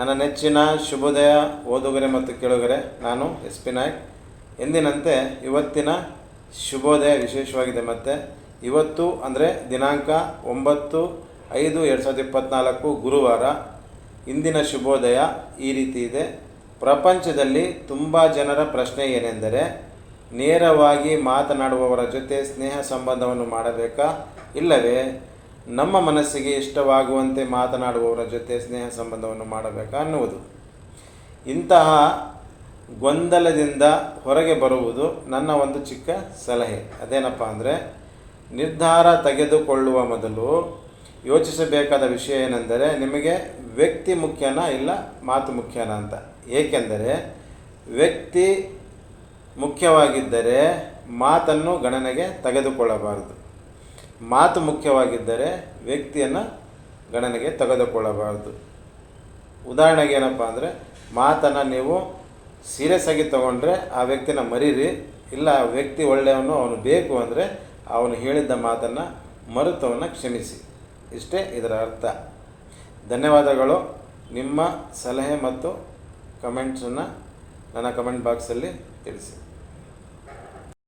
ನನ್ನ ನೆಚ್ಚಿನ ಶುಭೋದಯ ಓದುಗರೆ ಮತ್ತು ಕೇಳುಗರೆ, ನಾನು ಎಸ್ ಪಿ ನಾಯ್ಕ್. ಎಂದಿನಂತೆ ಇವತ್ತಿನ ಶುಭೋದಯ ವಿಶೇಷವಾಗಿದೆ ಮತ್ತು. ಇವತ್ತು ಅಂದರೆ ದಿನಾಂಕ ಒಂಬತ್ತು ಐದು ಎರಡು ಸಾವಿರದ ಇಪ್ಪತ್ತ್ನಾಲ್ಕು ಗುರುವಾರ. ಇಂದಿನ ಶುಭೋದಯ ಈ ರೀತಿ ಇದೆ. ಪ್ರಪಂಚದಲ್ಲಿ ತುಂಬ ಜನರ ಪ್ರಶ್ನೆ ಏನೆಂದರೆ, ನೇರವಾಗಿ ಮಾತನಾಡುವವರ ಜೊತೆ ಸ್ನೇಹ ಸಂಬಂಧವನ್ನು ಮಾಡಬೇಕಾ? ಇಲ್ಲವೇ? ನಮ್ಮ ಮನಸ್ಸಿಗೆ ಇಷ್ಟವಾಗುವಂತೆ ಮಾತನಾಡುವವರ ಜೊತೆ ಸ್ನೇಹ ಸಂಬಂಧವನ್ನು ಮಾಡಬೇಕಾ ಅನ್ನುವುದು. ಇಂತಹ ಗೊಂದಲದಿಂದ ಹೊರಗೆ ಬರುವುದು ನನ್ನ ಒಂದು ಚಿಕ್ಕ ಸಲಹೆ. ಅದೇನಪ್ಪ ಅಂದರೆ, ನಿರ್ಧಾರ ತೆಗೆದುಕೊಳ್ಳುವ ಮೊದಲು ಯೋಚಿಸಬೇಕಾದ ವಿಷಯ ಏನೆಂದರೆ, ನಿಮಗೆ ವ್ಯಕ್ತಿ ಮುಖ್ಯನಾ ಇಲ್ಲ ಮಾತು ಮುಖ್ಯನಾ ಅಂತ. ಏಕೆಂದರೆ, ವ್ಯಕ್ತಿ ಮುಖ್ಯವಾಗಿದ್ದರೆ ಮಾತನ್ನು ಗಣನೆಗೆ ತೆಗೆದುಕೊಳ್ಳಬಾರದು. ಮಾತು ಮುಖ್ಯವಾಗಿದ್ದರೆ ವ್ಯಕ್ತಿಯನ್ನು ಗಣನೆಗೆ ತೆಗೆದುಕೊಳ್ಳಬಾರದು. ಉದಾಹರಣೆಗೆ ಏನಪ್ಪ ಅಂದರೆ, ಮಾತನ್ನು ನೀವು ಸೀರಿಯಸ್ ಆಗಿ ತಗೊಂಡ್ರೆ ಆ ವ್ಯಕ್ತಿನ ಮರೀರಿ, ಇಲ್ಲ ಆ ವ್ಯಕ್ತಿ ಒಳ್ಳೆಯವನು, ಅವನು ಬೇಕು ಅಂದರೆ ಅವನು ಹೇಳಿದ್ದ ಮಾತನ್ನು ಮರುತವನ್ನು ಕ್ಷಮಿಸಿ. ಇಷ್ಟೇ ಇದರ ಅರ್ಥ. ಧನ್ಯವಾದಗಳು. ನಿಮ್ಮ ಸಲಹೆ ಮತ್ತು ಕಮೆಂಟ್ಸನ್ನು ನನ್ನ ಕಮೆಂಟ್ ಬಾಕ್ಸಲ್ಲಿ ತಿಳಿಸಿ.